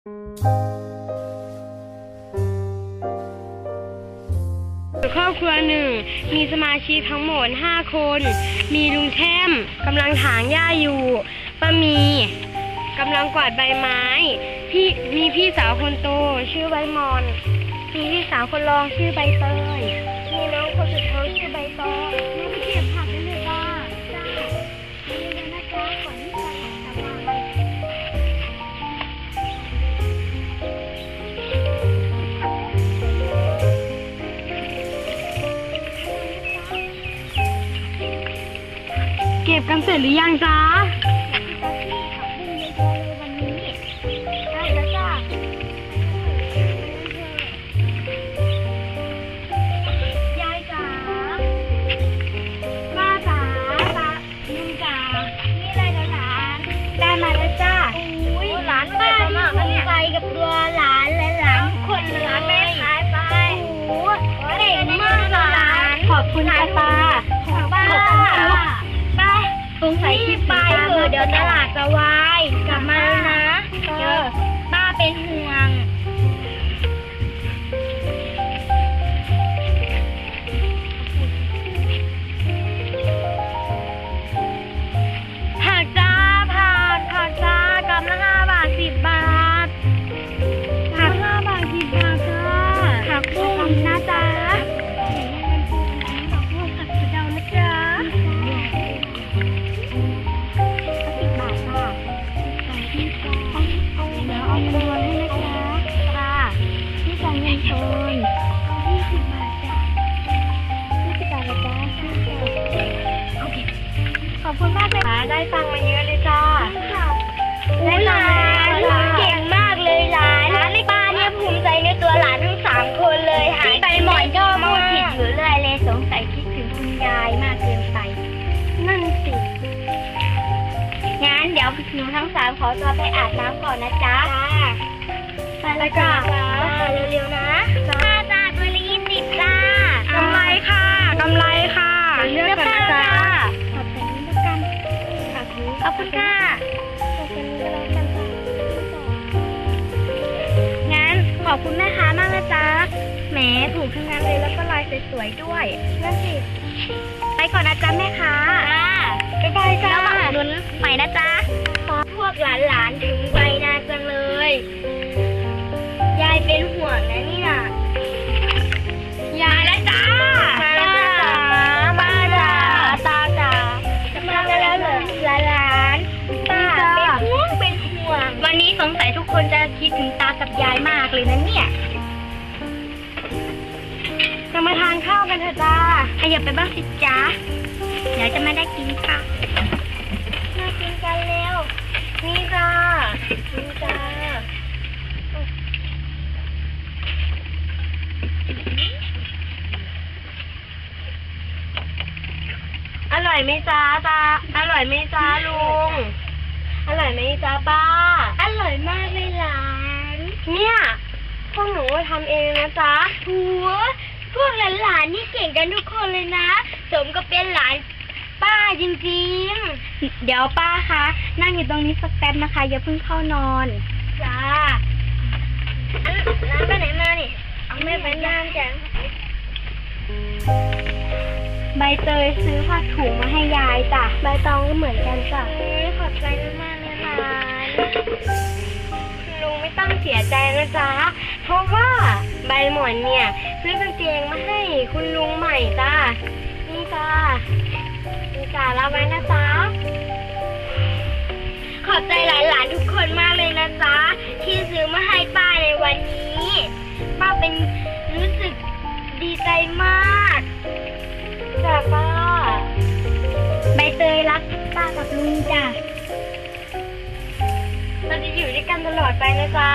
ครอบครัวหนึ่งมีสมาชิกทั้งหมด 5 คน มีลุงแช่มกำลังถางหญ้าอยู่ป้ามีกำลังกวาดใบไม้ พี่มีพี่สาวคนโตชื่อใบมอน มีพี่สาวคนรองชื่อใบเตย มีน้องคนสุดท้องชื่อใบตอง ก็บกันเสร็จหรือยังจ๊ะยายจ๋าป้าจ๋าตาลุงจ๋านี่อะไรเหรอหลานได้มาแล้วจ้าอุ้ยหลานป้าที่ภูมิใจกับตัวหลานและหลานทุกคนเลยหลานแม่ขายไปโอ้โหเก่งมากเลยหลานขอบคุณจ้า งสัยที่ไปเถอะเดี๋ยวตลาดจะวายกลับมาแล้วนะเดี๋ยวป้าเป็นห่วง ที่จ่ายเงินโอนเอายี่สิบบาทจ้ะยี่สิบบาทนะจ๊ะโอเค ขอบคุณมากเลยค่ะได้ตังค์มาเยอะเลยจ้าได้หลานเก่งมากเลยหลานหลานในบ้านเนี่ยภูมิใจในตัวหลานทั้งสามคนเลยหาไปหมอนก็พูดผิดอยู่เรื่อยเลยสงสัยคิดถึงคุณยายมากเกินไป นั่นสิ งั้นเดี๋ยวหนูทั้งสามขอตัวไปอาบน้ำก่อนนะจ๊ะไปแล้วจ้าเร็วๆนะ จ้าจ้าตัวละยี่สิบจ้ากำไรค่ะกำไรค่ะเลือกก่อนนะจ๊ะขอบคุณนี้ล้วกันขอบคุณค่ะขอบคุณนี้แล้วกันจ้ะงั้นขอบคุณแม่ค้ามากนะจ๊ะแหมถูกทั้งนั้นเลยแล้วก็ลายสวยๆด้วยนั่นสิไปก่อนนะจ๊ะแม่ค้าบ๊ายบายจ้าแล้วมาอุดหนุนใหม่นะจ๊ะพวกหลานๆถึงไวนาจังเลย คนจะคิดถึงตากับยายมากเลยนะเนี่ยจะมาทานข้าวกันเถอะจ้าขยับไปบ้างสิจ๊ะเดี๋ยวจะไม่ได้กินข้าวมากินกันเร็ว นี่จ้านี่จ้าอร่อยไหมจ้าตาอร่อยไหมจ้าลุง อร่อยไหมจ้าป้า ร่อยมากเลยหลาน เนี่ย พวกหนูทำเองนะจ๊ะหัวพวกหลานๆนี่เก่งกันทุกคนเลยนะ สมกับเป็นหลานป้าจริงๆ เดี๋ยวป้าคะ นั่งอยู่ตรงนี้สักแป๊บนะคะ อย่าเพิ่งเข้านอน จ้าร้านไปไหนมานี่ เอาไม่ไปน้ำจัง ใบเตยซื้อผ้าถุงมาให้ยายจ้ะ ใบตองก็เหมือนกันจ้ะขอบใจมากเลุงไม่ต้องเสียใจนะจ๊ะ เพราะว่าใบหมอนเนี่ยซื้อกางเกงมาให้คุณลุงใหม่จ้ะนี่จ้ะนี่จ้ะรับไว้นะจ๊ะ ขอบใจหลานๆทุกคนมากเลยนะจ๊ะ ที่ซื้อมาให้ป้าในวันนี้ป้าเป็นรู้สึกดีใจมากจ้ะป้า ใบเตยรักป้ากับลุงจ้ะเรา ตลอดไปนะจ๊ะ